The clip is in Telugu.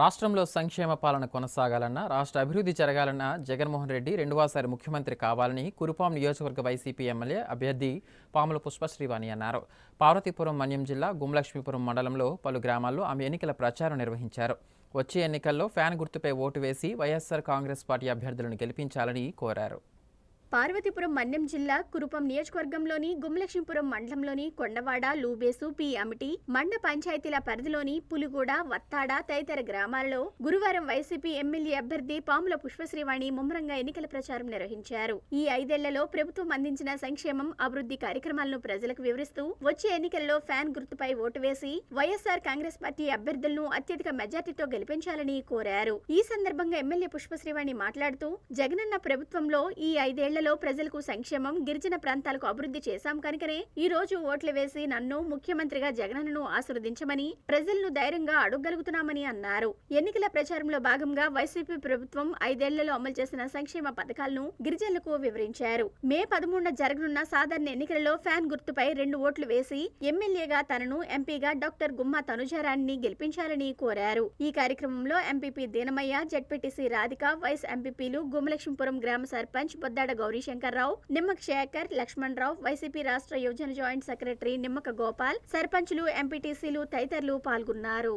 రాష్ట్రంలో సంక్షేమ పాలన కొనసాగాలన్నా రాష్ట్ర అభివృద్ధి జరగాలన్నా జగన్మోహన్ రెడ్డి రెండవసారి ముఖ్యమంత్రి కావాలని కురుపాం నియోజకవర్గ వైసీపీ ఎమ్మెల్యే అభ్యర్థి పాముల పుష్పశ్రీవాణి అన్నారు. పార్వతీపురం మన్యం జిల్లా గుమలక్ష్మీపురం మండలంలో పలు గ్రామాల్లో ఆమె ఎన్నికల ప్రచారం నిర్వహించారు. వచ్చే ఎన్నికల్లో ఫ్యాన్ గుర్తుపై ఓటు వేసి వైఎస్ఆర్ కాంగ్రెస్ పార్టీ అభ్యర్థులను గెలిపించాలని కోరారు. పార్వతీపురం మన్యం జిల్లా కురుపం నియోజకవర్గంలోని గుమ్లక్ష్మీపురం మండలంలోని కొండవాడ లూబేసు పి అమిటి మండ పంచాయతీల పరిధిలోని పులిగూడ వత్తాడ తదితర గ్రామాల్లో గురువారం వైసీపీ ఎమ్మెల్యే అభ్యర్థి పాముల పుష్పశ్రీవాణి ముమ్మరంగా ఎన్నికల ప్రచారం నిర్వహించారు. ఈ ఐదేళ్ళలో ప్రభుత్వం అందించిన సంక్షేమం అభివృద్ధి కార్యక్రమాలను ప్రజలకు వివరిస్తూ వచ్చే ఎన్నికల్లో ఫ్యాన్ గుర్తుపై ఓటు వేసి వైఎస్ఆర్ కాంగ్రెస్ పార్టీ అభ్యర్థులను అత్యధిక మెజార్టీతో గెలిపించాలని కోరారు. ఈ సందర్భంగా ఎమ్మెల్యే పుష్పశ్రీవాణి మాట్లాడుతూ జగనన్న ప్రభుత్వంలో ఈ ఐదేళ్ళలో ప్రజలకు సంక్షేమం గిరిజన ప్రాంతాలకు అభివృద్ధి చేశాం కనుకనే ఈ రోజు ఓట్లు వేసి నన్ను ముఖ్యమంత్రిగా జగనన్నను ఆశీర్వదించమని ప్రజలను ధైర్యంగా అడగగలుగుతున్నామని అన్నారు. ఎన్నికల ప్రచారంలో భాగంగా వైసీపీ ప్రభుత్వం ఐదేళ్ళలో అమలు చేసిన సంక్షేమ పథకాలను గిరిజనులకు వివరించారు. మే పదమూడున జరగనున్న సాధారణ ఎన్నికలలో ఫ్యాన్ గుర్తుపై రెండు ఓట్లు వేసి ఎమ్మెల్యేగా తనను ఎంపీగా డాక్టర్ గుమ్మ తనుజారాన్ని గెలిపించాలని కోరారు. ఈ కార్యక్రమంలో MPP Deenamayya ZPTC Radhika vice ఎంపీపీలు గుమ్మలక్ష్మీపురం గ్రామ సర్పంచ్ బొద్దాడ గౌరీశంకర్రావు నిమ్మక శేఖర్ లక్ష్మణ్ రావు వైసీపీ రాష్ట్ర యోజన జాయింట్ సెక్రటరీ నిమ్మక గోపాల్ సర్పంచులు ఎంపీటీసీలు తదితరులు పాల్గొన్నారు.